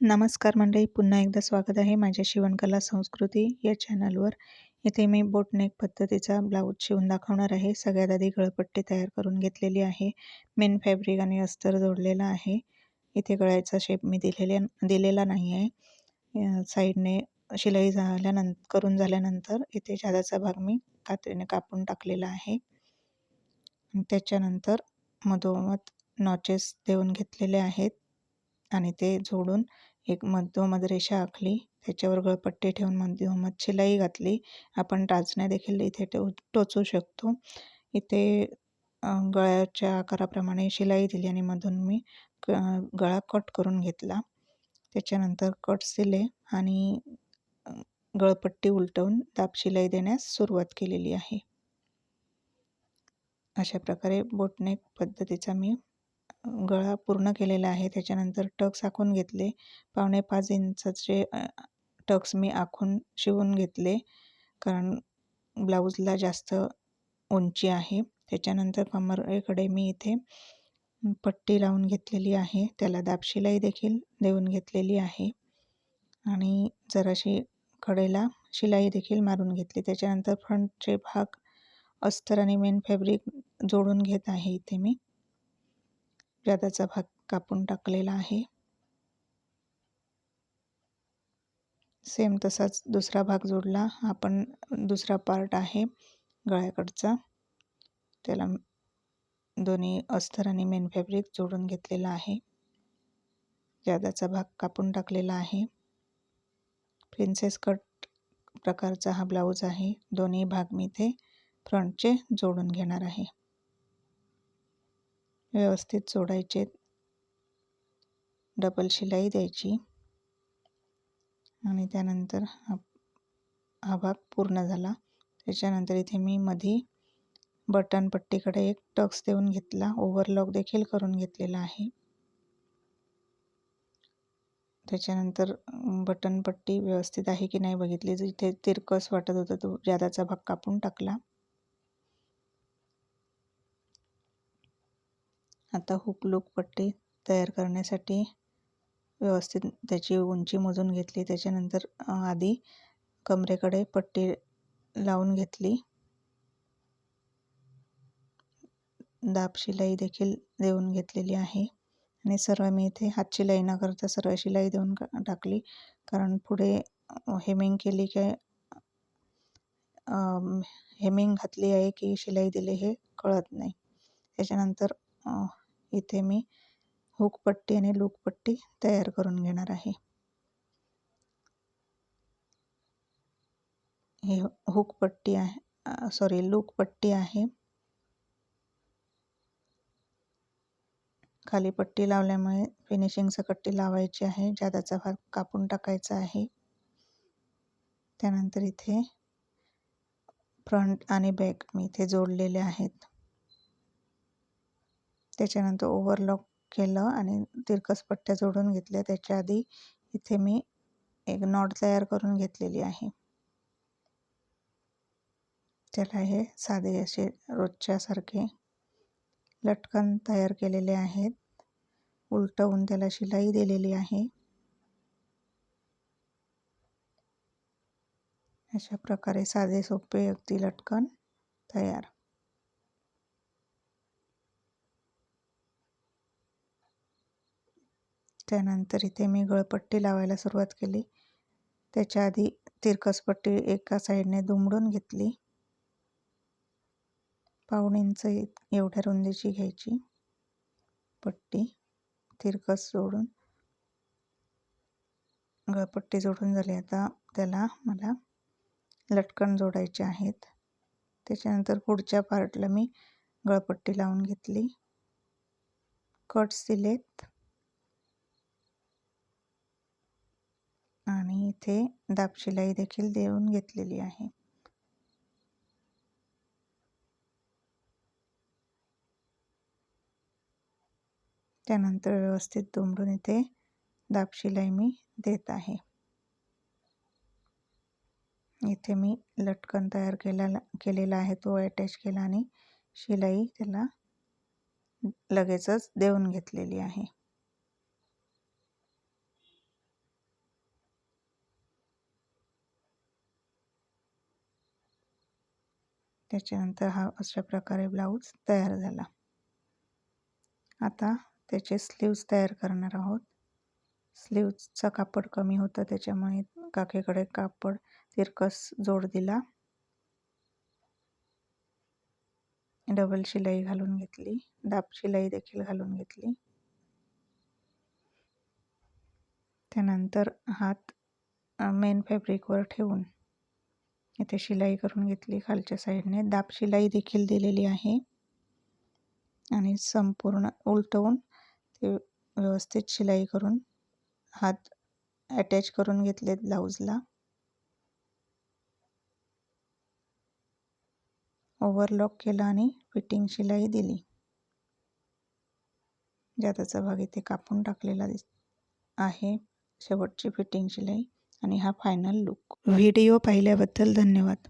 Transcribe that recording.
नमस्कार मंडळी पुन्हा एकदा स्वागत आहे माझ्या शिवणकला संस्कृती या चॅनलवर. इथे मी बोटनेक पद्धतीचा ब्लाऊज शिवून दाखवणार आहे. सगळ्यात आधी गळपट्टी तयार करून घेतलेली आहे. मेन फॅब्रिक आणि अस्तर जोडलेला आहे. इथे गळ्याचा शेप मी दिलेल्या दिलेला नाही आहे. साईडने शिलाई झाल्यानंतर करून झाल्यानंतर इथे जादाचा भाग मी कात्रीने कापून टाकलेला आहे. त्याच्यानंतर मधोमध नॉचेस देऊन घेतलेले आहेत. आणि ते जोडून एक मधोमध रेषा आखली. त्याच्यावर गळपट्टी ठेवून मधोमध शिलाई घातली. आपण टाचण्या देखील इथे टो टोचू शकतो. इथे गळ्याच्या आकाराप्रमाणे शिलाई दिली आणि मधून मी गळा कट करून घेतला. त्याच्यानंतर कट्स दिले आणि गळपट्टी उलटवून दाब शिलाई देण्यास सुरुवात केलेली आहे. अशा प्रकारे बोटनेक पद्धतीचा मी गळा पूर्ण केलेला आहे. त्याच्यानंतर टक्स आखून घेतले. पावणे पाच इंचाचे टक्स मी आखून शिवून घेतले. कारण ब्लाऊजला जास्त उंची आहे. त्याच्यानंतर कमरेकडे मी इथे पट्टी लावून घेतलेली आहे. त्याला दाबशिलाई देखील देऊन घेतलेली आहे. आणि जराशी कडेला शिलाई देखील मारून घेतली. त्याच्यानंतर फ्रंटचे भाग अस्तर आणि मेन फॅब्रिक जोडून घेत आहे इथे मी. जादाचा भाग कापून टाकलेला आहे. सेम तसाच दुसरा भाग जोडला. आपण दुसरा पार्ट आहे गळ्याकडचा. त्याला दोन्ही अस्तर आणि मेन फॅब्रिक जोडून घेतलेला आहे. जादाचा भाग कापून टाकलेला आहे. प्रिन्सेस कट प्रकारचा हा ब्लाऊज आहे. दोन्ही भाग मी इथे फ्रंटचे जोडून घेणार आहे. व्यवस्थित जोडायचे डबल शिलाई द्यायची. आणि त्यानंतर हा हा भाग पूर्ण झाला. त्याच्यानंतर इथे मी मधी बटन पट्टीकडे एक टक्स देऊन घेतला. ओव्हरलॉक देखील करून घेतलेला आहे. त्याच्यानंतर बटन पट्टी व्यवस्थित आहे की नाही बघितली. जिथे तिरकस वाटत होतं तो जादाचा भाग कापून टाकला. आता हुक लूक पट्टी तयार करण्यासाठी व्यवस्थित त्याची उंची मोजून घेतली. त्याच्यानंतर आधी कमरेकडे पट्टी लावून घेतली. दाब शिलाई देखील देऊन घेतलेली आहे. आणि सर्व मी इथे हात शिलाई न करता सरळ शिलाई देऊन टाकली. कारण पुढे हेमिंग केली की हेमिंग घातली आहे की शिलाई दिली हे कळत नाही. त्याच्यानंतर इथे मी हुकपट्टी आणि लूकपट्टी तयार करून घेणार आहे. हे हुकपट्टी आहे सॉरी लूकपट्टी आहे. खाली पट्टी लावल्यामुळे फिनिशिंग सकट्टी लावायची आहे जादाचा भाग कापून टाकायचा आहे. त्यानंतर इथे फ्रंट आणि बॅक मी इथे जोडलेले आहेत. त्याच्यानंतर ओव्हरलॉक केलं आणि तिरकस पट्ट्या जोडून घेतल्या. त्याच्या आधी इथे मी एक नॉट तयार करून घेतलेली आहे. त्याला हे साधे असे रोजच्यासारखे लटकन तयार केलेले आहेत. उलटवून त्याला शिलाई दिलेली आहे. अशा प्रकारे साधे सोपे अगदी लटकन तयार. त्यानंतर इथे मी गळपट्टी लावायला सुरुवात केली. त्याच्या आधी तिरकस पट्टी एका साईडने दुमडून घेतली. पाऊण इंच एवढ्या रुंदीची घ्यायची. पट्टी तिरकस जोडून. गळपट्टी जोडून झाली. आता त्याला मला लटकन जोडायचे आहेत. त्याच्यानंतर पुढच्या पार्टला मी गळपट्टी लावून घेतली. कट्स दिलेत. आणि इथे दाबशिलाई देखील देऊन घेतलेली आहे. त्यानंतर व्यवस्थित दुमडून इथे दाबशिलाई मी देत आहे. इथे मी लटकन तयार केला केलेला आहे तो अटॅच केला आणि शिलाई त्याला लगेचच देऊन घेतलेली आहे. त्याच्यानंतर हा अशा प्रकारे ब्लाऊज तयार झाला. आता त्याचे स्लीव्ज तयार करणार आहोत. स्लीव्जचा कापड कमी होतं त्याच्यामुळे काकेकडे कापड तिरकस जोड दिला. डबल शिलाई घालून घेतली. दाब शिलाई देखील घालून घेतली. त्यानंतर हात मेन फॅब्रिकवर ठेवून इथे शिलाई करून घेतली खालच्या साईडने. दाब शिलाई देखील दिलेली आहे. आणि संपूर्ण उलटवून ते व्यवस्थित शिलाई करून हात अटॅच करून घेतलेत ब्लाऊजला ओव्हरलॉक केला आणि फिटिंग शिलाई दिली. जाताचा भाग इथे कापून टाकलेला दिस आहे. शेवटची फिटिंग शिलाई. आणि हा फायनल लुक व्हिडिओ पाहिल्याबद्दल धन्यवाद.